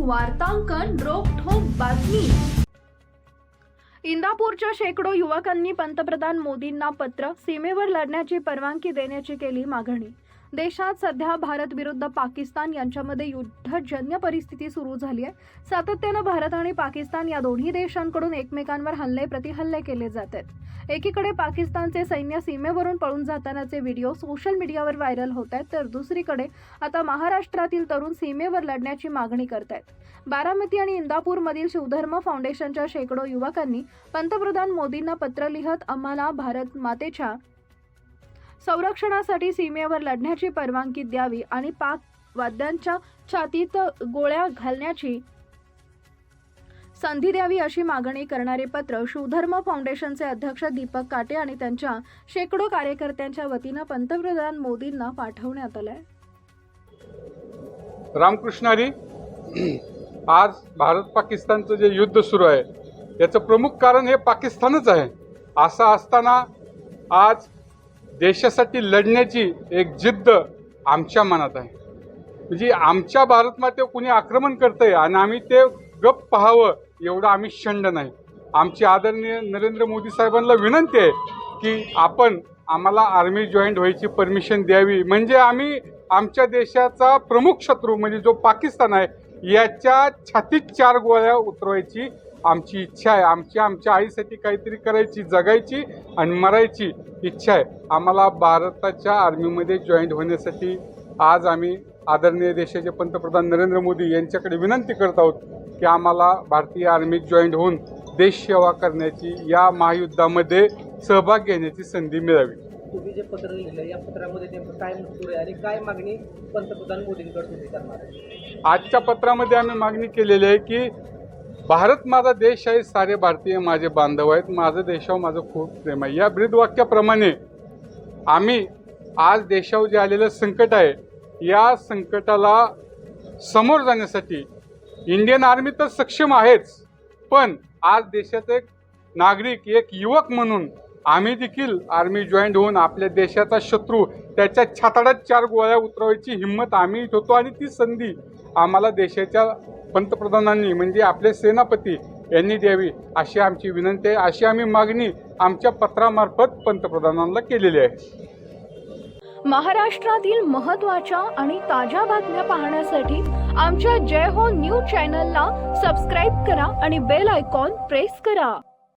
वार्तांकन रोखोक बातमी. इंदापूरच्या शेकडो युवकांनी पंतप्रधान मोदींना पत्र सीमेवर लढण्याची परवानगी देण्याची केली मागणी. देशात सध्या भारत विरुद्ध पाकिस्तान यांच्यामध्ये युद्धजन्य परिस्थिती सुरू झाली आहे. सातत्यानं भारत आणि पाकिस्तान या दोन्ही देशांकडून एकमेकांवर हल्ले प्रतिहल्ले केले जात आहेत. एकीकडे पाकिस्तानचे सैन्य सीमेवरून पळून जातानाचे व्हिडिओ सोशल मीडियावर व्हायरल होत आहेत तर दुसरीकडे आता महाराष्ट्रातील तरुण सीमेवर लढण्याची मागणी करत आहेत. बारामती आणि इंदापूरमधील शिवधर्म फाउंडेशनच्या शेकडो युवकांनी पंतप्रधान मोदींना पत्र लिहत आम्हाला भारत मातेच्या संरक्षणासाठी सीमेवर लढण्याची परवानगी द्यावी आणि पाक वाद्यांच्या छातीत गोळ्या घालण्याची संधी द्यावी अशी मागणी करणारे पत्र शिवधर्म फाउंडेशनचे अध्यक्ष दीपक काटे आणि त्यांच्या शेकडो कार्यकर्त्यांच्या वतीनं पंतप्रधान मोदींना पाठवण्यात आलंय. रामकृष्णारी आज भारत पाकिस्तानचं जे युद्ध सुरू आहे याचं प्रमुख कारण हे पाकिस्तानच आहे. असं असताना आज देशासाठी लढण्याची एक जिद्द आमच्या मनात आहे. म्हणजे आमच्या भारत मातेवर कुणी आक्रमण करतंय आणि आम्ही ते गप पाहावं एवढं आम्ही शंड नाही. आमची आदरणीय नरेंद्र मोदी साहेबांना विनंती आहे की आपण आम्हाला आर्मी जॉईंट व्हायची परमिशन द्यावी. म्हणजे आम्ही आमच्या देशाचा प्रमुख शत्रू म्हणजे जो पाकिस्तान आहे याच्या छातीत चार गोळ्या उतरवायची आमची इच्छा आहे. आमची आमच्या आईसाठी काहीतरी करायची जगायची आणि मरायची इच्छा आहे. आम्हाला भारताच्या आर्मीमध्ये जॉईंट होण्यासाठी आज आम्ही आदरणीय देशाचे पंतप्रधान नरेंद्र मोदी यांच्याकडे विनंती करत आहोत की आम्हाला भारतीय आर्मीत जॉईंट होऊन देशसेवा करण्याची या महायुद्धामध्ये सहभाग घेण्याची संधी मिळावी. तुम्ही जे पत्र लिहिलं या पत्रामध्ये नेमकं काय मजकूर आहे आणि काय मागणी पंतप्रधान मोदींकडे तुम्ही करणार आहे आजच्या पत्रामध्ये आम्ही मागणी केलेली आहे की भारत माझा देश आहे सारे भारतीय माझे बांधव आहेत माझं देशावर माझं खूप प्रेम आहे. या ब्रीदवाक्याप्रमाणे आम्ही आज देशावर जे आलेलं संकट आहे या संकटाला समोर जाण्यासाठी इंडियन आर्मी तर सक्षम आहेच पण आज देशात एक नागरिक एक युवक म्हणून आम्ही देखील आर्मी जॉईंट होऊन आपल्या देशाचा शत्रू त्याच्या छाताडात चार गोळ्या उतरवायची हिंमत आम्ही ठेवतो आणि ती संधी आम्हाला देशाच्या पंतप्रधानांनी म्हणजे आपले सेनापती यांनी द्यावी अशी आमची विनंती आहे अशी आम्ही मागणी आमच्या पत्रामार्फत पंतप्रधानांना केलेली आहे. महाराष्ट्रातील महत्त्वाच्या आणि ताज्या बातम्या पाहण्यासाठी आमच्या जय हो न्यूज चॅनलला सबस्क्राईब करा आणि बेल आयकॉन प्रेस करा.